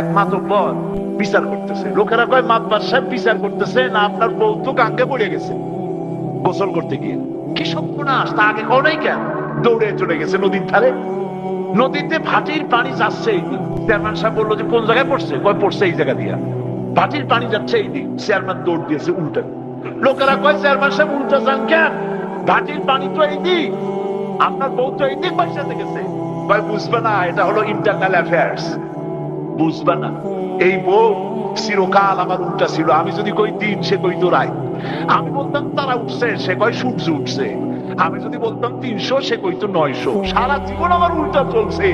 এক মাতব্বর বিচার করতেছে। লোকেরা কয় মাতবার সাহেব বিচার করতেছে না, আপনার পড়ে গেছে। গোসল করতে গিয়ে। কি সর্বনাশ, তা আগে কেন? দৌড়ে চলে গেছে নদীর ধারে। নদীতে ভাটির পানি যাচ্ছে এই দিক চেয়ারম্যান সাহেব বলল যে, কোন জায়গায় পড়ছে? কয়, পড়ছে এই জায়গা দিয়া। ভাটির পানি যাচ্ছে এই দিক চেয়ারম্যান দৌড় দিয়েছে উল্টা। লোকেরা কয়, চেয়ারম্যান সাহেব, উল্টা যান কেন? ভাটির পানি তো এই দিক আপনার তো এই দিক পয়সাতে গেছে কয়, বুঝবে না, এটা হলো ইন্টারনাল অ্যাফেয়ার্স বুঝবা না। এই বউ চিরকাল আমার উল্টা ছিল। আমি যদি কই দিন, সে কই তো রায় আমি বলতাম, তারা উঠছে। সে কয়, সূর্য উঠছে। আমি যদি বলতাম, তিনশো, সে কইতো নয়শো। সারা জীবন আমার উল্টা চলছে।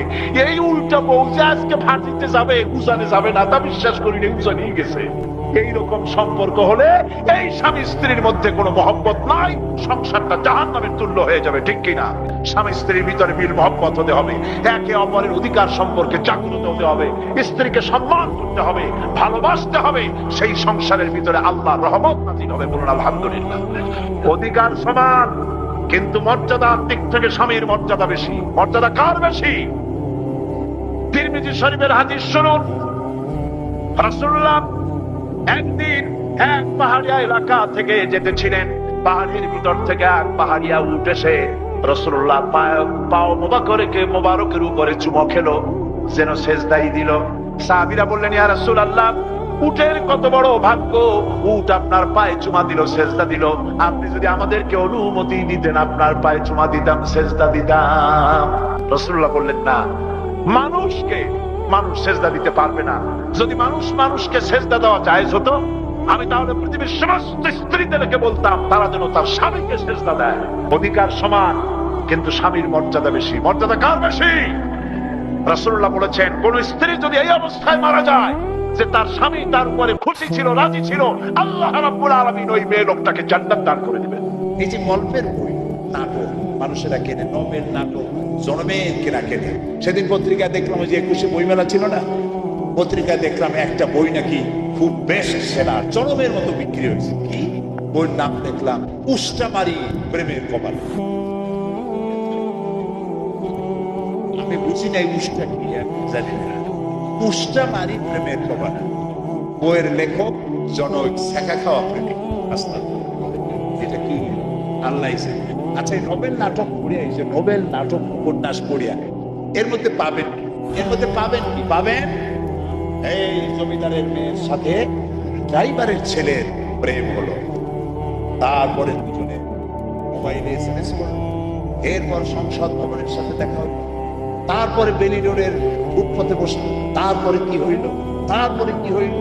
এই উল্টা বউ যে আজকে ফাটিতে যাবে, উজানে যাবে না, তা বিশ্বাস করি না উজানেই গেছে। এইরকম সম্পর্ক হলে এই স্বামী স্ত্রীর মধ্যে কোনো মহব্বত নাই, সংসারটা জাহান নামের তুল্য হয়ে যাবে, ঠিক কিনা? স্বামী স্ত্রীর ভিতরে মিল মহব্বত হতে হবে, একে অপরের অধিকার সম্পর্কে জাগ্রত হতে হবে, স্ত্রীকে সম্মান করতে হবে, ভালোবাসতে হবে, সেই সংসারের ভিতরে আল্লাহ রহমত নাজিল হবে বলুন, আলহামদুলিল্লাহ। অধিকার সমান, কিন্তু মর্যাদার দিক থেকে স্বামীর মর্যাদা বেশি। মর্যাদা কার বেশি? তিরমিজি শরীফের হাদিস শুনুন। রাসূলুল্লাহ একদিন এক পাহাড়িয়া এলাকা থেকে যেতেছিলেন। পাহাড়ের ভিতর থেকে এক পাহাড়িয়া উঠ এসে রসুল্লাহ পাও মোবাকরকে মোবারকের উপরে চুমো খেলো, যেন শেষদাই দিল। সাহাবিরা বললেন, ইয়া রাসূল আল্লাহ উটের কত বড় ভাগ্য, উট আপনার পায়ে চুমা দিল, সেজদা দিল। আপনি যদি আমাদেরকে অনুমতি দিতেন, আপনার পায়ে চুমা দিতাম, সেজদা দিতাম। রসুল্লাহ বললেন, না, মানুষকে মানুষ সেজদা দিতে পারবে না। যদি মানুষ মানুষকে সেজদা দেওয়া যায় হতো, আমি তাহলে পৃথিবীর সমস্ত স্ত্রীদেরকে বলতাম, তারা যেন তার স্বামীকে সেজদা দেয়। অধিকার সমান, কিন্তু স্বামীর মর্যাদা বেশি। মর্যাদা কার বেশি? রাসূলুল্লাহ বলেছেন, কোন স্ত্রী যদি এই অবস্থায় মারা যায়, যে তার স্বামী তার উপরে খুশি ছিল, রাজি ছিল, আল্লাহ রাব্বুল আলামিন ওই মেয়ে লোকটাকে জান্নাত দান করে দিবেন। এই যে গল্পের বই, নাটক, মানুষেরা কেনে নভেল নাটক জনমের কেনা কেনে সেদিন পত্রিকায় দেখলাম যে একুশে বইমেলা ছিল না, পত্রিকায় দেখলাম একটা বই নাকি খুব বেস্ট সেলার জনমের মতো বিক্রি হয়েছে। কি? বইয়ের নাম দেখলাম, উষ্টামারি প্রেমের কপাল। আমি বুঝি নাই উষ্টা কি জানি না। উষ্টামারি প্রেমের কপাল। বইয়ের লেখক জনক শেখা খাওয়া প্রেমিক। আস্তা এটা কি? আল্লাহ আচ্ছা নোবেল নাটক পড়িয়া এই যে নোবেল নাটক উপন্যাস পড়িয়া এর মধ্যে পাবেন এর মধ্যে পাবেন কি? পাবেন? এই জমিদারের মেয়ের সাথে ড্রাইভারের ছেলের প্রেম হলো। তারপরে দুজনে মোবাইলে এসএমএস করল। এরপর সংসদ ভবনের সাথে দেখা হলো। তারপরে বেলি রোডের ফুটপথে বসল। তারপরে কি হইল? তারপরে কি হইল?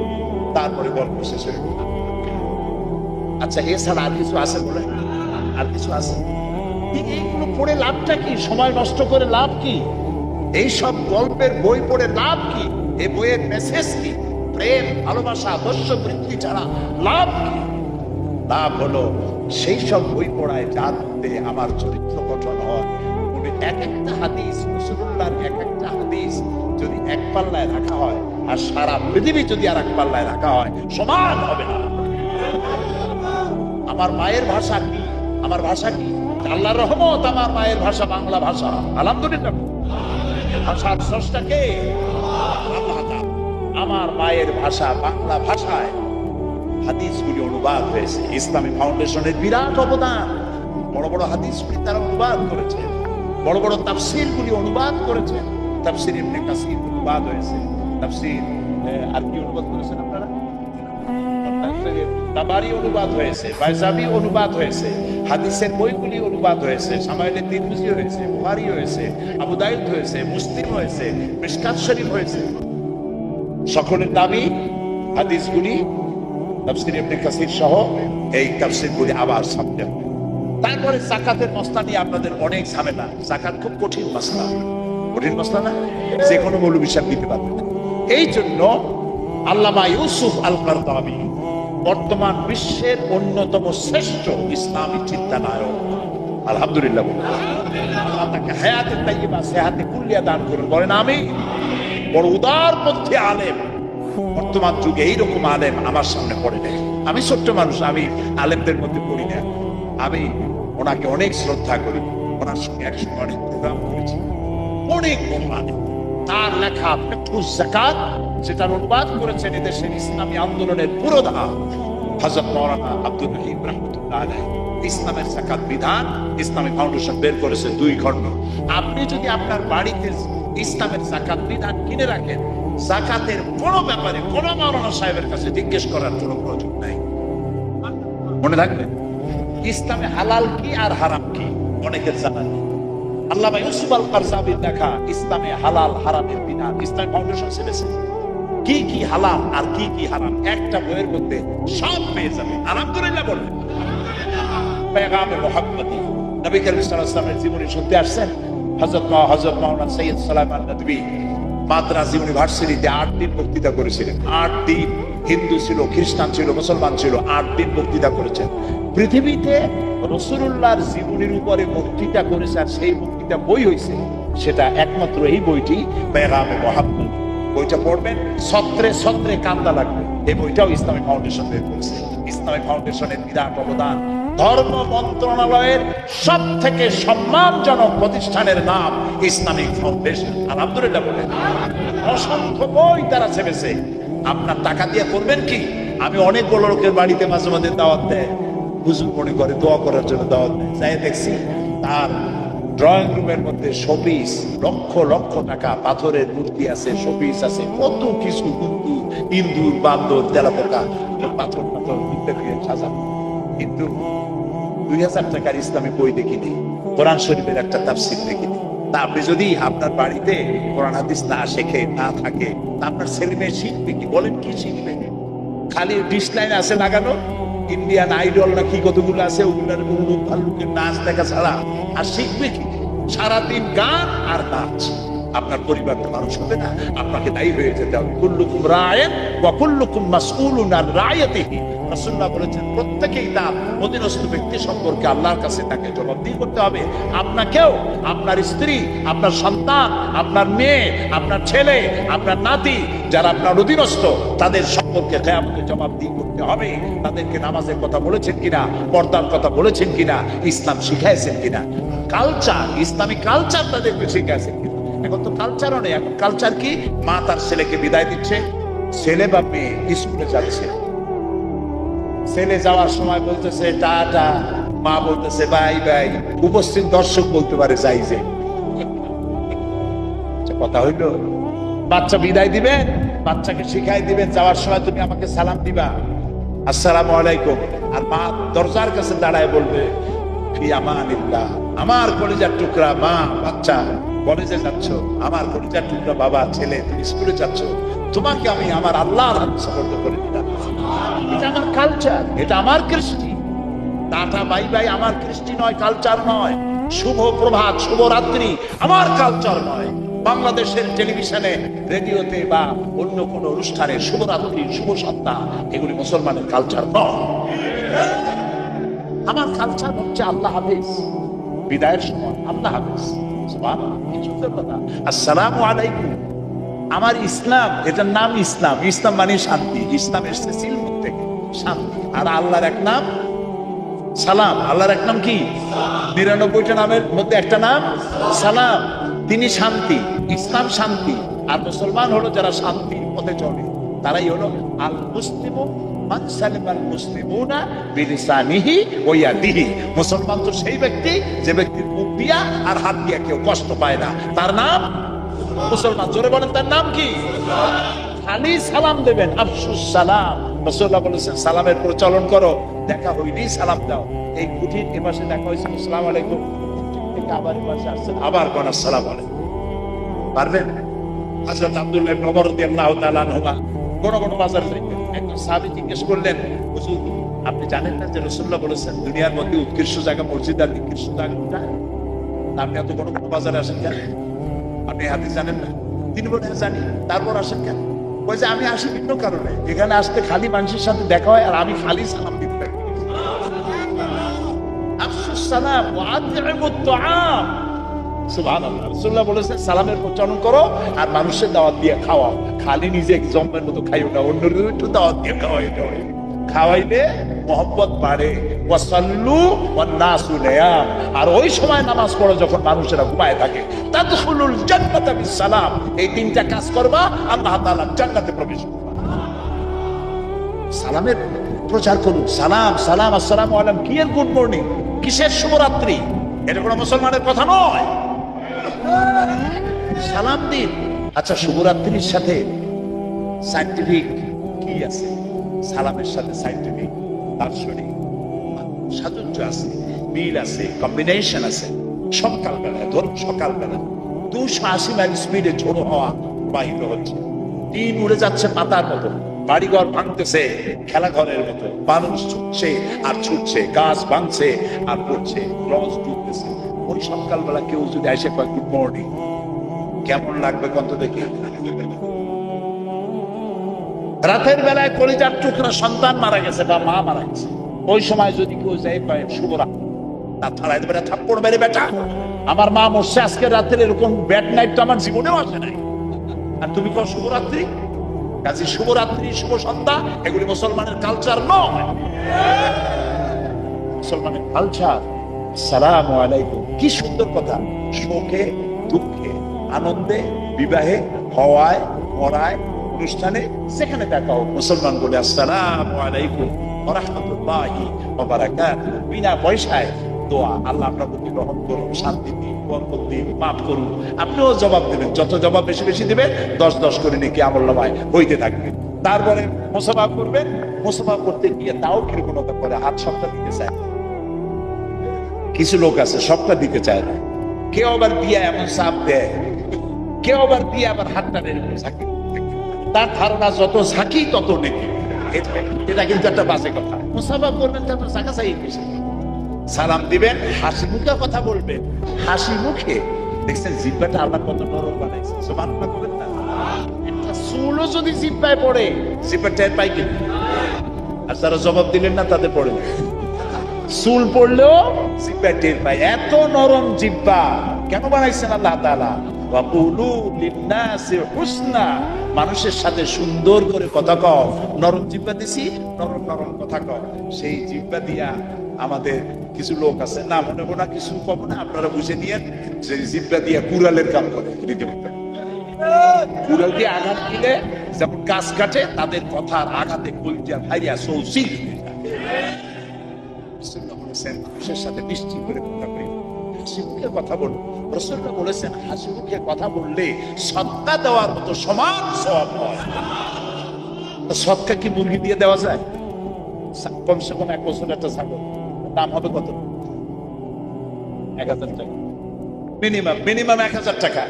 তারপরে গল্প শেষ হয়ে আচ্ছা এছাড়া আর কিছু আছে বলে আর কিছু আছে? এইগুলো পড়ে লাভটা কি? সময় নষ্ট করে লাভ কি? গল্পের বই পড়ে লাভ কি? বইয়ের মেসেজ কি? প্রেম, ভালোবাসা, আদর্শ, বৃত্তি ছাড়া লাভ কি? লাভ হলো সেই সব বই পড়ায় যার মধ্যে আমার চরিত্র গঠন হয়। এক একটা হাদিস, রসুল্লাহর এক একটা হাদিস যদি এক পাল্লায় রাখা হয় আর সারা পৃথিবী যদি আর এক পাল্লায় রাখা হয়, সমান হবে না। আমার মায়ের ভাষা কি? আমার ভাষা কি? আল্লাহর রহমত আমার মায়ের ভাষা, বাংলা ভাষা। আলহামদুলিল্লাহ। ভাষার স্রষ্টা কে আমার মায়ের ভাষা, বাংলা ভাষায় হাদিসগুলি অনুবাদ হয়েছে। ইসলামী ফাউন্ডেশনের বিরাট অবদান। বড় বড় হাদিসগুলি তারা অনুবাদ করেছে। বড় বড় তাফসিরগুলি অনুবাদ করেছে। তাফসির ইবনে কাসির অনুবাদ হয়েছে। তাফসির আর কি অনুবাদ করেছেন আপনারা তাবারি অনুবাদ হয়েছে, বাইজাবি অনুবাদ হয়েছে, হাদিসের বইগুলি অনুবাদ হয়েছে, সামাইলে তিরমিজি হয়েছে, বুহারি হয়েছে, আবু হয়েছে, মুসলিম হয়েছে, মিশকাত শরীফ হয়েছে। সকলের দাবি, হাদিসগুলি, তাফসির ইবনে কাসির সহ এই তাফসিরগুলি আবার সামনে। তারপরে জাকাতের মশলা নিয়ে আপনাদের অনেক ঝামেলা। জাকাত খুব কঠিন মশলা কঠিন মশলা না? যে কোনো মৌলবী সাহেব দিতে পারবে এই জন্য আল্লামা ইউসুফ আল কারদাবি বর্তমান বিশ্বের অন্যতম শ্রেষ্ঠ ইসলামী চিন্তানায়ক। আলহামদুলিল্লাহ তাকে সেহাতে কুল্লিয়া দান করুন। বলেন আমি বড় উদার মধ্যে আলেম। বর্তমান যুগে এইরকম আলেম আমার সামনে পড়ে নেই। আমি ছোট্ট মানুষ, আমি আলেমদের মধ্যে পড়ি না। আমি ওনাকে অনেক শ্রদ্ধা করি। ওনার সঙ্গে একসঙ্গে অনেক প্রোগ্রাম করেছি। অনেক তার লেখা ফিকহুস যেটার অনুবাদ করেছেন এদেশের ইসলামী আন্দোলনের পুরোধা মাওলানা আব্দুল রহিম রাহমাতুল্লাহ ইসলামের জাকাত বিধান, ইসলামী ফাউন্ডেশন বের করেছে দুই খণ্ড। আপনি যদি আপনার বাড়িতে ইসলামের বিধান কিনে রাখেন কোনো ব্যাপারে কোনো মাওলানা সাহেবের কাছে জিজ্ঞেস করার কোনো প্রয়োজন নাই। মনে রাখবেন ইসলামে হালাল কি আর হারাম কি? অনেকের জানা নেই। আল্লামা ইউসুফ আল লেখা, ইসলামে হালাল হারামের বিধান, ইসলাম ফাউন্ডেশন ছেড়েছে কি কি হালাল আর কি কি হারাম, একটা বইয়ের মধ্যে সব পেয়ে যাবে। আলহামদুলিল্লাহ বলবেন পেগামে মোহাম্মদী। নবী করিম সাল্লাল্লাহু জীবনী শুনতে আসছেন? হযরত মা হযরত মাওলানা সৈয়দ সালামান নদভী মাদ্রাজ ইউনিভার্সিটিতে আট দিন বক্তৃতা করেছিলেন। আট দিন হিন্দু ছিল, খ্রিস্টান ছিল, মুসলমান ছিল, আট দিন বক্তৃতা করেছেন। পৃথিবীতে রসুল্লাহর জীবনীর উপরে বক্তৃতা করেছে আর সেই বক্তৃতা বই হয়েছে সেটা একমাত্র এই বইটি, পেগামে মোহাম্মদ। বইটা পড়বেন, সত্রে সত্রে কান্দা লাগবে। এই বইটাও ইসলামিক ফাউন্ডেশন বের করেছে ইসলামিক ফাউন্ডেশনের বিরাট অবদান। ধর্ম মন্ত্রণালয়ের সব থেকে সম্মানজনক প্রতিষ্ঠানের নাম ইসলামিক ফাউন্ডেশন আলহামদুলিল্লাহ বলেন, অসংখ্য বই তারা ছেপেছে। আপনার টাকা দিয়ে করবেন কি? আমি অনেক বড় লোকের বাড়িতে মাঝে মাঝে দাওয়াত দেয়। হুজুর মনে করে দোয়া করার জন্য দাওয়াত দেয়। যাই দেখছি, তার ড্রয়িং রুমের মধ্যে শোপিস, লক্ষ লক্ষ টাকা পাথরের মূর্তি আছে, শোপিস আছে, কত কিছু ইন্দুর, বান্দর পাথর পাথর কিন্তু দুই হাজার টাকার ইসলামী বই দেখিনি কোরআন শরীফের একটা দেখিনি তা আপনি যদি আপনার বাড়িতে কোরআন, হাদিস না শেখে, না থাকে, তা আপনার ছেলে মেয়ে শিখবে কি? বলেন কি শিখবে? খালি ডিশ লাইন আছে লাগানো? ইন্ডিয়ান আইডল না কি কতগুলো আছে? ওগুলোর উল্লুক ফাল্লুকের নাচ দেখা ছাড়া। আর শিখবে কি? সারাদিন গান আর নাচ। আপনার পরিবারটা মানুষ হবে না। আপনাকে দায়ী হয়ে যেতে হবে। কুল্লুকুম রায়েন ওয়া কুল্লুকুম মাসউলুন আন রায়াতিহি। রাসূলুল্লাহ বলেছেন, প্রত্যেকেই তার অধীনস্থ ব্যক্তি সম্পর্কে আল্লাহর কাছে তাকে জবাবদিহি করতে হবে। আপনাকেও, আপনার স্ত্রী, আপনার সন্তান, আপনার মেয়ে, আপনার ছেলে, আপনার নাতি, যারা আপনার অধীনস্থ, তাদের সম্পর্কে কেয়ামতে জবাবদিহি করতে হবে। তাদেরকে নামাজের কথা বলেছেন কিনা, পর্দার কথা বলেছেন কিনা, ইসলাম শিখাইছেন কিনা। কালচার ইসলামিক কালচার তাদেরকে শিখাইছেন কিনা এখন তো কালচারও নেই এখন কালচার কি? মা তার ছেলেকে বিদায় দিচ্ছে ছেলে বা মেয়ে স্কুলে যাচ্ছে। ছেলে যাওয়ার সময় বলতেছে টাটা। মা বলতেছে বাই বাই। উপস্থিত দর্শক বলতে পারে যাই যে। আচ্ছা, কথা হইল। বাচ্চা বিদায় দিবে বাচ্চাকে শিখাই দিবেন যাওয়ার সময় তুমি আমাকে সালাম দিবা। আসসালামু আলাইকুম। আর মা দরজার কাছে দাঁড়ায় বলবে ফি আমানিল্লাহ। আমার কলিজার টুকরা মা, বাচ্চা, কলেজে যাচ্ছ, আমার কলিজার টুকরা বাবা, ছেলে, তুমি স্কুলে যাচ্ছ, তোমাকে আমি আমার আল্লাহর হাতে সমর্থ করে দিলাম। এটা আমার কালচার এটা আমার কৃষ্টি। টাটা, বাই বাই, আমার কৃষ্টি নয় কালচার নয়। শুভ প্রভাত, শুভ রাত্রি, আমার কালচার নয়। বাংলাদেশের টেলিভিশনে, রেডিওতে বা অন্য কোনো অনুষ্ঠানে শুভরাত্রি শুভ সত্তা এগুলি মুসলমানের কালচার নয়। আমার কালচার হচ্ছে আল্লাহ হাফিজ। বিদায়ের সময় আল্লাহ হাফিজ। আসসালামু আলাইকুম। আমার ইসলাম, এটার নাম ইসলাম। ইসলাম মানে শান্তি। ইসলাম এসছে সিলমুখ থেকে। শান্তি। আর আল্লাহর এক নাম সালাম। আল্লাহর এক নাম কি? নিরানব্বইটা নামের মধ্যে একটা নাম সালাম। তিনি শান্তি। ইসলাম শান্তি। আর মুসলমান হলো যারা শান্তি পথে চলে। তারাই হলো আল মুসলিম মুসলিমুনা তো সেই ব্যক্তি, যে ব্যক্তির মুখ দিয়া আর হাত দিয়া কেউ কষ্ট পায় না। তার নাম? মুসলমান। জোরে বলেন, তার নাম কি? খালি সালাম দেবেন। আফসুস সালাম। রসুল্লাহ বলেছেন, সালামের প্রচলন করো। দেখা হইনি সালাম দাও। এই কুঠির এ মাসে দেখা হয়েছে, আসসালাম আলাইকুম। আবার মাসে আসছেন আবার কোন আসসালাম আলাইকুম। পারবেন? হযরত আব্দুল্লাহ ওমর রাদিয়াল্লাহু তাআলা আনহুমা। কোন কোন বাজার একজন সাহাবী জিজ্ঞেস করলেন হুজুর আপনি জানেন না যে রাসূলুল্লাহ বলেছেন দুনিয়ার মধ্যে উৎকৃষ্ট জায়গা মসজিদ আর নিকৃষ্ট জায়গা কোনটা? আপনি এত বড় বড় বাজারে আসেন কেন? আপনি হাদিস জানেন না? তিনি বলে "হ্যাঁ, জানি। তারপর আসেন কেন? যে আমি আসি ভিন্ন কারণে। এখানে আসতে খালি মানুষের সাথে দেখা হয় আর আমি খালি সালাম দিতে আফসুস সালাম সুবহানাল্লাহ। বলেছেন সালামের প্রচলন করো আর মানুষের দাওয়াত দিয়ে খাওয়াও। খালি নিজে জম্মের মতো খাইও না অন্য একটু দাওয়াত দিয়ে খাওয়াই এটা খাওয়াইলে মোহব্বত বাড়ে। ওয়াসাল্লু ওয়ান্নাসু নিয়াম আর ওই সময় নামাজ পড়ে যখন মানুষেরা ঘুমায় থাকে, তাদখুলুল জান্নাতা বিসালাম এই তিনটা কাজ করবা, আল্লাহ তাআলা জান্নাতে প্রবেশ করবা। সালামের প্রচার করুন। সালাম সালাম, আসসালামু আলাইকুম। কি এর গুড মর্নিং কিসের শুভরাত্রি? এটা কোনো মুসলমানের কথা নয়। সালাম দিন। আচ্ছা শুভরাত্রির সাথে সাইন্টিফিক কি আছে? সালামের সাথে সাইন্টিফিক দার্শনিক সাজুজ্য আছে, মিল আছে কম্বিনেশন আছে। সকালবেলা, ধরুন সকালবেলা, দুশো আশি মাইল স্পিডে ঝোড়ো হওয়া বাহির হচ্ছে। টিন উড়ে যাচ্ছে পাতার মতো, বাড়িঘর ভাঙতেছে, খেলাঘরের মতো, মানুষ ছুটছে আর ছুটছে, গাছ ভাঙছে আর পড়ছে লঞ্চ ডুবতেছে ওই সকালবেলা কেউ যদি এসে কয় গুড মর্নিং কেমন লাগবে কত দেখি? রাতের বেলায় কলিজার টুকরা সন্তান মারা গেছে বা মা মারা গেছে। ওই সময় যদি কেউ যাই পায় শুভরা থালায় দেবে থাপ্পড় মেরে বেটা। আমার মা মরছে আজকে রাতের এরকম নাইট তো আমার জীবনেও আসে নাই। আর তুমি কো শুভরাত্রি? কাজে শুভরাত্রি, শুভ সন্ধ্যা। এগুলি মুসলমানের কালচার নয়। মুসলমানের কালচার সালাম আলাইকুম। কি সুন্দর কথা। শোকে আনন্দে, বিবাহে, হওয়ায় মরায় অনুষ্ঠানে, সেখানে দেখা হোক। মুসলমান বলে আসসালাম আলাইকুম রহমতুল্লাহি বিনা পয়সায় দোয়া। আল্লাহ আপনার প্রতি গ্রহণ করুন, শান্তি মাফ করুন। আপনিও জবাব দেবেন। যত জবাব বেশি বেশি দিবেন, দশ দশ করে নাকি আমল নামায় হইতে থাকবে। তারপরে মোসাফা করবেন। মোসাফা করতে গিয়ে তাও কৃপণতা করে হাত সপ্তাহ দিতে চায় কিছু লোক আছে, সবটা দিতে চায় না। কেউ আবার দিয়ে এমন সাপ দেয় কেউ আবার দিয়ে আবার হাতটা এরকম ঝাঁকি তার ধারণা যত ঝাঁকি তত নেকি। এটা- কিন্তু একটা বাজে কথা। মুসাফা করবেন, তারপর চাই সালাম দিবেন, হাসি মুখে কথা বলবেন। হাসি মুখে, দেখছেন, জিব্বাটা আল্লাহ কত নরম বানাইছে। সুবহানাল্লাহ বলেন না। একটা চুলও যদি জিব্বায় পড়ে, জিব্বা টের পাই কি? আর যারা জবাব দিলেন না, তাদের পড়ে চুল পড়লেও জিব্বা টের পায়। এত নরম জিব্বা। কেন বানাইছেন আল্লাহ তাআলা? মানুষের সাথে সুন্দর করে কথা কও। নরম জিব্বা দিছি, নরম নরম কথা কও। সেই জিব্বা দিয়া আমাদের কিছু লোক আছে। না মনে মনে কিছু কব না, আপনারা বুঝে নিয়েন। যে জিব্বা দিয়া কুড়ালের কাম করে রীতিমতো কুড়াল দিয়ে আঘাত দিলে যেমন গাছ কাটে, তাদের কথার আঘাতে কলজা ভাইয়া বলেছেন মানুষের সাথে মিষ্টি করে কথা কথা বলেছেন কথা বললে সৎকা দেওয়ার মতো সমান সব কি মুরগি দিয়ে দেওয়া যায়? কমসে কম এক বছর একটা ছাগল। দাম হবে কত? এক হাজার টাকা। মিনিমাম মিনিমাম এক হাজার টাকা।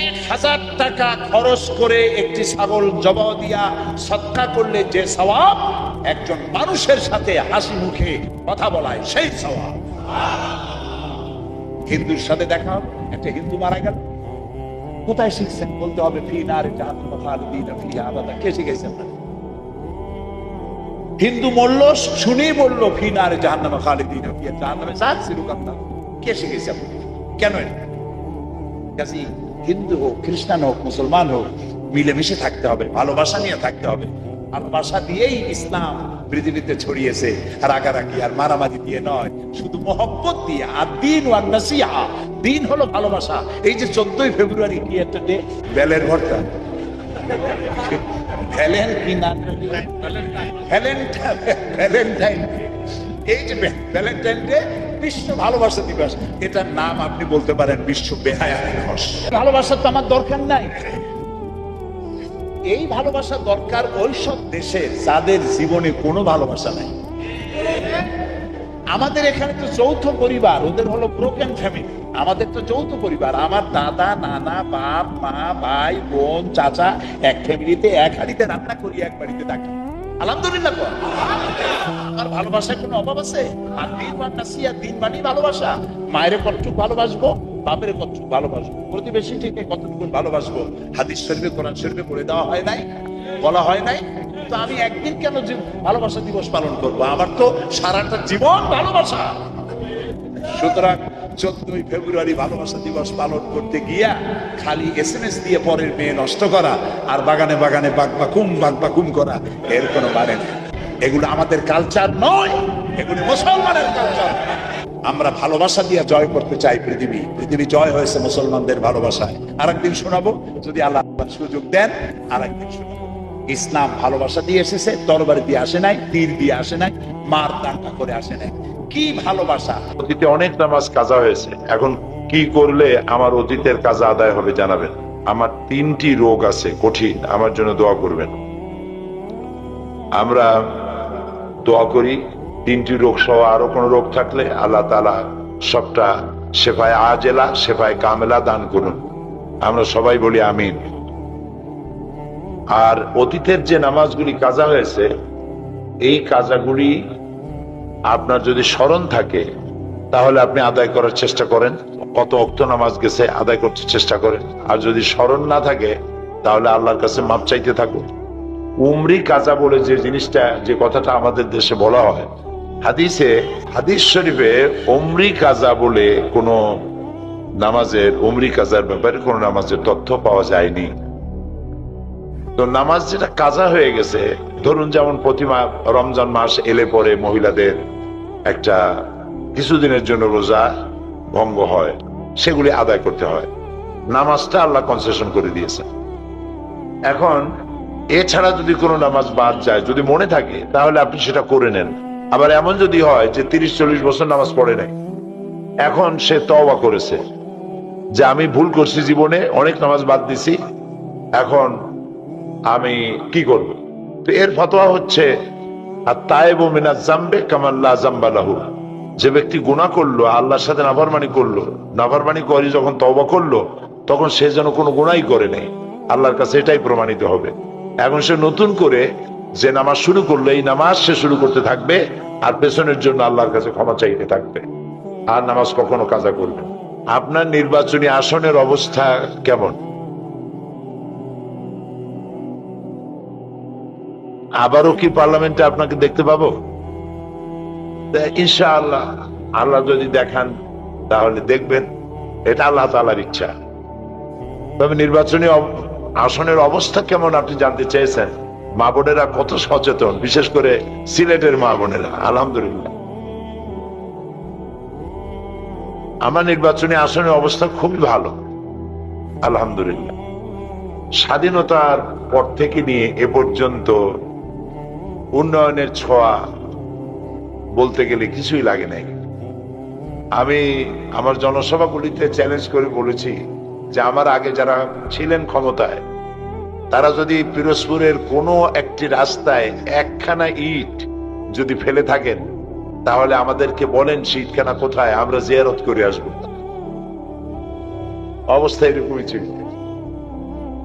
এক হাজার টাকা খরচ করে একটি ছাগল জবাব দিয়া সৎকা করলে যে সওয়াব, একজন মানুষের সাথে হাসি মুখে কথা বলায় সেই সওয়াব। হিন্দুর সাথে দেখা হবে, একটা হিন্দু মারা গেল। কোথায় শিখছেন? বলতে হবে, ফি নারে কে শিখেছে? হিন্দু মরলো শুনেই বলল ফি নারে জাহান্নাম খালিদিনা জাহান্নামে যাক চিরকান্তা কে শিখেছে আপনাকে? কেন কাজে, হিন্দু হোক, খ্রিস্টান হোক, মুসলমান হোক, মিলেমিশে থাকতে হবে, ভালোবাসা নিয়ে থাকতে হবে। ভালোবাসা দিয়েই ইসলাম পৃথিবীতে ছড়িয়েছে রাগারাগি আর মারামারি দিয়ে নয়। শুধু মোহব্বত দিয়ে আর দিন ওয়ান নাসিহা। দিন হলো ভালোবাসা। এই যে চোদ্দই ফেব্রুয়ারি কি একটা ডে বেলের ভর্তা। ভ্যালেন কি না ভ্যালেন্টাইন ভ্যালেন্টাইন এই যে ভ্যালেন্টাইন ডে বিশ্ব ভালোবাসা দিবস। এটার নাম আপনি বলতে পারেন বিশ্ব বেহায়া দিবস। ভালোবাসার তো আমার দরকার নাই। এই ভালোবাসা দরকার ওই সব দেশে যাদের জীবনে কোনো ভালোবাসা নাই। আমাদের এখানে তো যৌথ পরিবার, ওদের হলো ব্রোকেন ফ্যামিলি আমাদের তো যৌথ পরিবার। আমার দাদা, নানা, বাপ, মা, ভাই, বোন, চাচা, এক ফ্যামিলিতে এক হাড়িতে রান্না করি, এক বাড়িতে থাকি। আলহামদুলিল্লাহ। আমার ভালোবাসার কোনো অভাব আছে? আর দিন মান দিন মানি ভালোবাসা। মায়ের কতটুকু ভালোবাসবো? বাপের কতটুকু ভালোবাসবো? প্রতিবেশী থেকে কতটুকু ভালোবাসবো? হাদিস শরীফে, কোরআন শরীফে করে দেওয়া হয় নাই? বলা হয় নাই? তো আমি একদিন কেন ভালোবাসা দিবস পালন করব? আমার তো সারাটা জীবন ভালোবাসা। সুতরাং চোদ্দই ফেব্রুয়ারি ভালোবাসা দিবস পালন করতে গিয়া খালি এস এম এস দিয়ে পরের মেয়ে নষ্ট করা আর বাগানে বাগানে বাগবাকুম বাগবাকুম করা, এর কোনো মানে নেই। এগুলো আমাদের কালচার নয়, এগুলো মুসলমানের কালচার আমরা ভালোবাসা দিয়ে জয় করতে চাই পৃথিবী। পৃথিবী জয় হয়েছে মুসলমানদের ভালোবাসায়। আর একদিন শোনাবো, যদি আল্লাহ সুযোগ দেন, আরেকদিন শোনাবো। ইসলাম ভালোবাসা দিয়ে এসেছে, তরবারি দিয়ে আসে নাই, তীর দিয়ে আসে নাই, মার দাঙ্গা করে আসে নাই। কি ভালোবাসা? অতীতে অনেক নামাজ কাজা হয়েছে। এখন কি করলে আমার অতীতের কাজা আদায় হবে জানাবেন। আমার তিনটি রোগ আছে, কঠিন। আমার জন্য দোয়া করবেন। আমরা দোয়া করি, তিনটি রোগ সহ আরও কোনো রোগ থাকলে আল্লাহ তালা সবটা সেফায় আজেলা সেফায় কামেলা দান করুন। আমরা সবাই বলি আমিন। আর অতীতের যে নামাজগুলি কাজা হয়েছে, এই কাজাগুলি আপনার যদি স্মরণ থাকে, তাহলে আপনি আদায় করার চেষ্টা করেন। কত অক্ত নামাজ গেছে, আদায় করতে চেষ্টা করেন। আর যদি স্মরণ না থাকে, তাহলে আল্লাহর কাছে মাপ চাইতে থাকুন। উমরি কাজা বলে যে জিনিসটা, যে কথাটা আমাদের দেশে বলা হয়, হাদিসে, হাদিস শরীফে উমরি কাজা বলে কোনো নামাজের, উমরি কাজার ব্যাপারে কোনো নামাজের তথ্য পাওয়া যায়নি। তো নামাজ যেটা কাজা হয়ে গেছে, ধরুন যেমন প্রতিমা রমজান মাস এলে পরে মহিলাদের একটা কিছুদিনের জন্য রোজা ভঙ্গ হয়, সেগুলি আদায় করতে হয়। নামাজটা আল্লাহ কনসেশন করে দিয়েছে এখন, এছাড়া যদি কোনো নামাজ বাদ যায়, যদি মনে থাকে, তাহলে আপনি সেটা করে নেন। আবার এমন যদি হয় যে তিরিশ, চল্লিশ বছর নামাজ পড়ে নাই, এখন সে তওবা করেছে যে আমি ভুল করছি জীবনে, অনেক নামাজ বাদ দিছি, এখন আমি কি করব? তো এর ফতোয়া হচ্ছে আর তাইবু মিনাজ জাম্বে কামাল্লা যে ব্যক্তি গুনাহ করল, আল্লাহর সাথে নাফরমানি করল, নাফরমানি করে যখন তওবা করল, তখন সে যেন কোনো গুনাহই করে নেই। আল্লাহর কাছে এটাই প্রমাণিত হবে। এখন সে নতুন করে যে নামাজ শুরু করল, এই নামাজ সে শুরু করতে থাকবে, আর পেছনের জন্য আল্লাহর কাছে ক্ষমা চাইতে থাকবে। আর নামাজ কখনো কাজা করবে আপনার নির্বাচনী আসনের অবস্থা কেমন? আবারও কি পার্লামেন্টে আপনাকে দেখতে পাবো? ইনশাআল্লাহ, আল্লাহ যদি দেখান, তাহলে দেখবেন, এটা আল্লাহ তালার ইচ্ছা। তবে নির্বাচনী আসনের অবস্থা কেমন আপনি জানতে চেয়েছেন? মা বোনেরা কত সচেতন, বিশেষ করে সিলেটের মা বোনেরা, আলহামদুলিল্লাহ। আমার নির্বাচনী আসনের অবস্থা খুবই ভালো, আলহামদুলিল্লাহ। স্বাধীনতার পর থেকে নিয়ে এ পর্যন্ত উন্নয়নের ছোঁয়া বলতে গেলে কিছুই লাগে নাই। আমি আমার জনসভাগুলিতে চ্যালেঞ্জ করে বলেছি যে আমার আগে যারা ছিলেন ক্ষমতায়, তারা যদি পিরোজপুরের কোনো একটি রাস্তায় একখানা ইট যদি ফেলে থাকেন, তাহলে আমাদেরকে বলেন শীতখানা কোথায়, আমরা জিয়ারত করে আসব। অবস্থা এরকমই ছিল।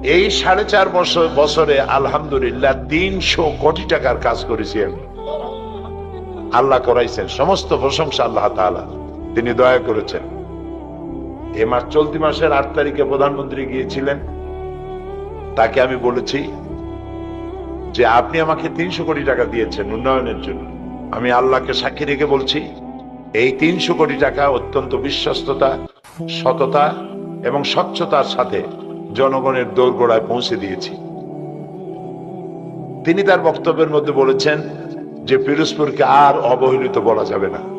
এই সাড়ে চার বছর, বছরে আলহামদুলিল্লাহ তিনশো কোটি টাকার কাজ করেছি আমি। আল্লাহ করাইছেন, সমস্ত প্রশংসা আল্লাহ তাআলা। তিনি দয়া করেছেন। এ মাস চলতি মাসের আট তারিখে প্রধানমন্ত্রী গিয়েছিলেন। তাকে আমি বলেছি যে, আপনি আমাকে তিনশো কোটি টাকা দিয়েছেন উন্নয়নের জন্য। আমি আল্লাহকে সাক্ষী রেখে বলছি, এই তিনশো কোটি টাকা অত্যন্ত বিশ্বস্ততা, সততা এবং স্বচ্ছতার সাথে জনগণের দোরগোড়ায় পৌঁছে দিয়েছি। তিনি তার বক্তব্যের মধ্যে বলেছেন যে পিরোজপুরকে আর অবহেলিত বলা যাবে না।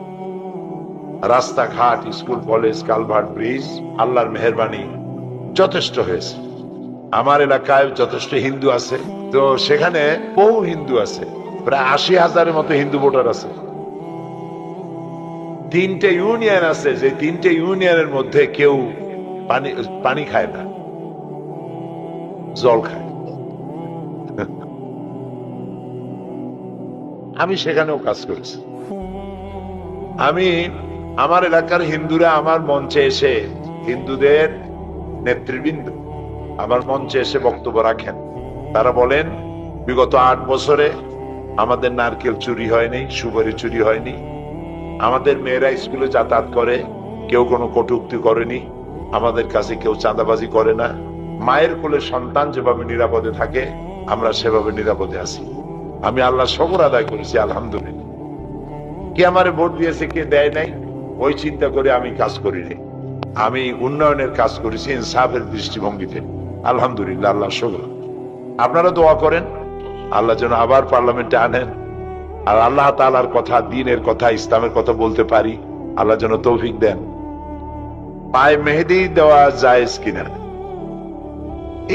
রাস্তাঘাট, স্কুল, কলেজ, কালভার্ট, ব্রিজ, আল্লাহর মেহরবানি যথেষ্ট হয়েছে। আমার এলাকায় যথেষ্ট হিন্দু আছে। তো সেখানে বহু হিন্দু আছে। প্রায় আশি হাজারের মতো হিন্দু ভোটার আছে। তিনটে ইউনিয়ন আছে। যে তিনটে ইউনিয়নের মধ্যে কেউ পানি পানি খায় না। জল খায়। আমি সেখানেও কাজ করেছি। আমি আমার এলাকার হিন্দুরা আমার মঞ্চে এসে হিন্দুদের নেতৃবৃন্দ আমার মঞ্চে এসে বক্তব্য রাখেন। তারা বলেন, বিগত আট বছরে আমাদের নারকেল চুরি হয়নি, সুপারি চুরি হয়নি। আমাদের মেয়েরা স্কুলে যাতায়াত করে, কেউ কোনো কটুক্তি করেনি। আমাদের কাছে কেউ চাঁদাবাজি করে না। মায়ের কোলে সন্তান যেভাবে নিরাপদে থাকে, আমরা সেভাবে নিরাপদে আছি। আমি আল্লাহ শকর আদায় করেছি, আলহামদুলিল্লাহ। কে আমারে ভোট দিয়েছে, কে দেয় নাই, ওই চিন্তা করে আমি কাজ করিনি আমি উন্নয়নের কাজ করেছি, ইনসাফের দৃষ্টিভঙ্গিতে। আলহামদুলিল্লাহ, আল্লাহ শকর। আপনারা দোয়া করেন, আল্লাহ যেন আবার পার্লামেন্টে আনেন। আর আল্লাহ তালার কথা, দিনের কথা, ইসলামের কথা বলতে পারি। আল্লাহ যেন তৌফিক দেন। পায়ে মেহেদি দেওয়া জায়েজ কিনা?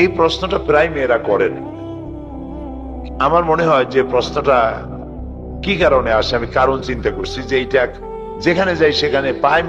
এই প্রশ্নটা প্রায় মেয়েরা করেন। আমার মনে হয় যে প্রশ্নটা কি কারণে আসে, আমি কারণ চিন্তা করছি যে এইটা যেখানে যাই সেখানে পায়ে